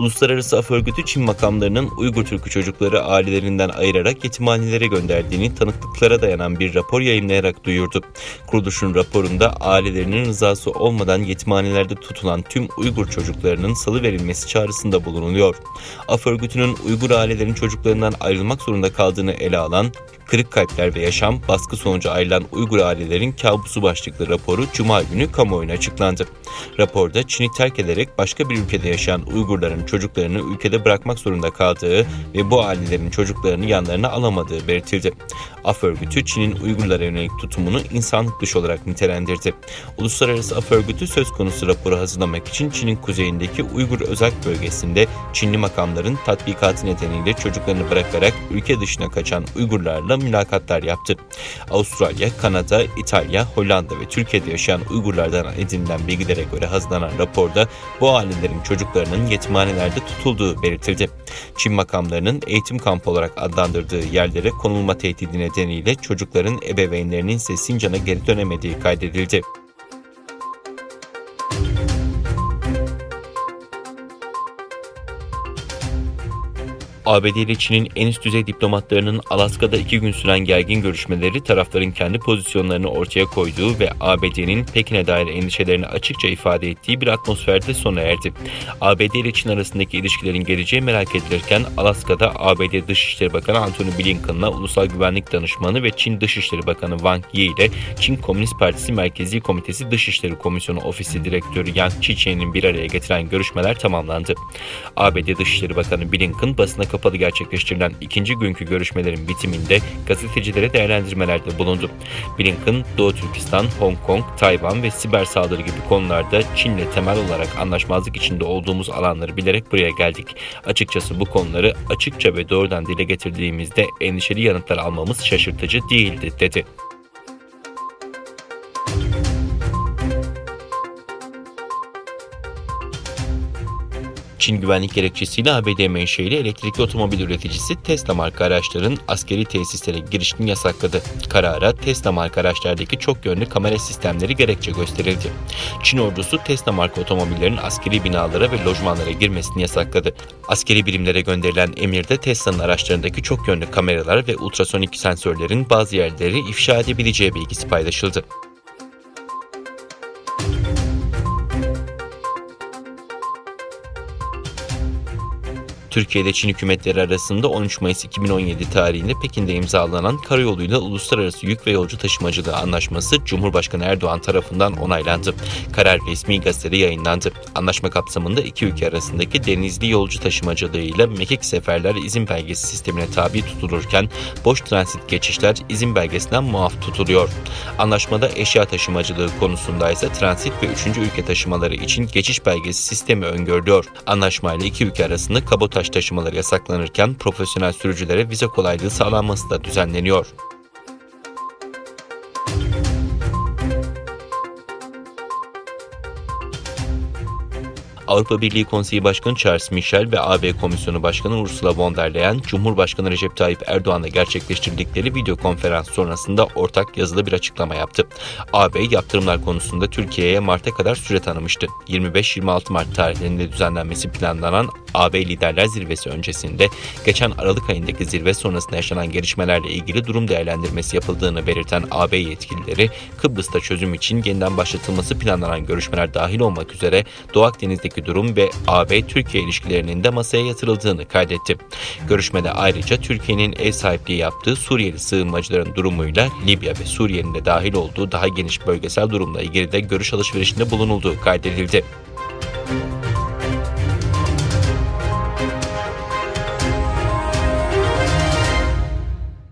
Uluslararası Af Örgütü Çin makamlarının Uygur Türk'ü çocukları ailelerinden ayırarak yetimhanelere gönderdiğini tanıklıklara dayanan bir rapor yayınlayarak duyurdu. Kuruluşun raporunda ailelerinin rızası olmadan yetimhanelerde tutulan tüm Uygur çocuklarının salı verilmesi çağrısında bulunuluyor. Af Örgütü'nün Uygur ailelerin çocuklarından ayrılmak zorunda kaldığını ele alan Kırık Kalpler ve Yaşam baskı sonucu ayrılan Uygur ailelerin kabusu başlıklı raporu Cuma günü kamuoyuna açıklandı. Raporda Çin'i terk ederek başka bir ülkede yaşayan Uygurların çocuklarını ülkede bırakmak zorunda kaldığı ve bu ailelerin çocuklarını yanlarına alamadığı belirtildi. Af örgütü Çin'in Uygurlara yönelik tutumunu insanlık dışı olarak nitelendirdi. Uluslararası Af örgütü söz konusu raporu hazırlamak için Çin'in kuzeyindeki Uygur özel bölgesinde Çinli makamların tatbikatı nedeniyle çocuklarını bırakarak ülke dışına kaçan Uygurlarla mülakatlar yaptı. Avustralya, Kanada, İtalya, Hollanda ve Türkiye'de yaşayan Uygurlardan edinilen bilgilere göre hazırlanan raporda bu ailelerin çocuklarının yetimhanelerde tutulduğu belirtildi. Çin makamlarının eğitim kampı olarak adlandırdığı yerlere konulma tehdidi nedeniyle çocukların ebeveynlerinin ise Sincan'a geri dönemediği kaydedildi. ABD ile Çin'in en üst düzey diplomatlarının Alaska'da iki gün süren gergin görüşmeleri tarafların kendi pozisyonlarını ortaya koyduğu ve ABD'nin Pekin'e dair endişelerini açıkça ifade ettiği bir atmosferde sona erdi. ABD ile Çin arasındaki ilişkilerin geleceği merak edilirken Alaska'da ABD Dışişleri Bakanı Antony Blinken'la Ulusal Güvenlik Danışmanı ve Çin Dışişleri Bakanı Wang Yi ile Çin Komünist Partisi Merkezi Komitesi Dışişleri Komisyonu Ofisi Direktörü Yang Chicheng'in bir araya getiren görüşmeler tamamlandı. ABD Dışişleri Bakanı Blinken basına kapalı gerçekleştirilen ikinci günkü görüşmelerin bitiminde gazetecilere değerlendirmelerde bulundu. Blinken, Doğu Türkistan, Hong Kong, Tayvan ve siber saldırı gibi konularda Çin'le temel olarak anlaşmazlık içinde olduğumuz alanları bilerek buraya geldik. Açıkçası bu konuları açıkça ve doğrudan dile getirdiğimizde endişeli yanıtlar almamız şaşırtıcı değildi, dedi. Çin güvenlik gerekçesiyle ABD menşeili elektrikli otomobil üreticisi Tesla marka araçların askeri tesislere girişini yasakladı. Karara Tesla marka araçlardaki çok yönlü kamera sistemleri gerekçe gösterildi. Çin ordusu Tesla marka otomobillerin askeri binalara ve lojmanlara girmesini yasakladı. Askeri birimlere gönderilen emirde Tesla'nın araçlarındaki çok yönlü kameralar ve ultrasonik sensörlerin bazı yerleri ifşa edebileceği bilgisi paylaşıldı. Türkiye ile Çin hükümetleri arasında 13 Mayıs 2017 tarihinde Pekin'de imzalanan karayoluyla uluslararası yük ve yolcu taşımacılığı anlaşması Cumhurbaşkanı Erdoğan tarafından onaylandı. Karar resmi gazetede yayınlandı. Anlaşma kapsamında iki ülke arasındaki denizli yolcu taşımacılığı ile mekik seferler izin belgesi sistemine tabi tutulurken boş transit geçişler izin belgesinden muaf tutuluyor. Anlaşmada eşya taşımacılığı konusunda ise transit ve üçüncü ülke taşımaları için geçiş belgesi sistemi öngörülüyor. Anlaşmayla iki ülke arasında kabotaj taşımaları yasaklanırken profesyonel sürücülere vize kolaylığı sağlanması da düzenleniyor. Avrupa Birliği Konseyi Başkanı Charles Michel ve AB Komisyonu Başkanı Ursula von der Leyen, Cumhurbaşkanı Recep Tayyip Erdoğan'la gerçekleştirdikleri video konferans sonrasında ortak yazılı bir açıklama yaptı. AB yaptırımlar konusunda Türkiye'ye Mart'a kadar süre tanımıştı. 25-26 Mart tarihlerinde düzenlenmesi planlanan AB Liderler Zirvesi öncesinde geçen Aralık ayındaki zirve sonrasında yaşanan gelişmelerle ilgili durum değerlendirmesi yapıldığını belirten AB yetkilileri Kıbrıs'ta çözüm için yeniden başlatılması planlanan görüşmeler dahil olmak üzere Doğu Akdeniz'deki durum ve AB-Türkiye ilişkilerinin de masaya yatırıldığını kaydetti. Görüşmede ayrıca Türkiye'nin ev sahipliği yaptığı Suriyeli sığınmacıların durumuyla Libya ve Suriye'nin de dahil olduğu daha geniş bölgesel durumla ilgili de görüş alışverişinde bulunulduğu kaydedildi.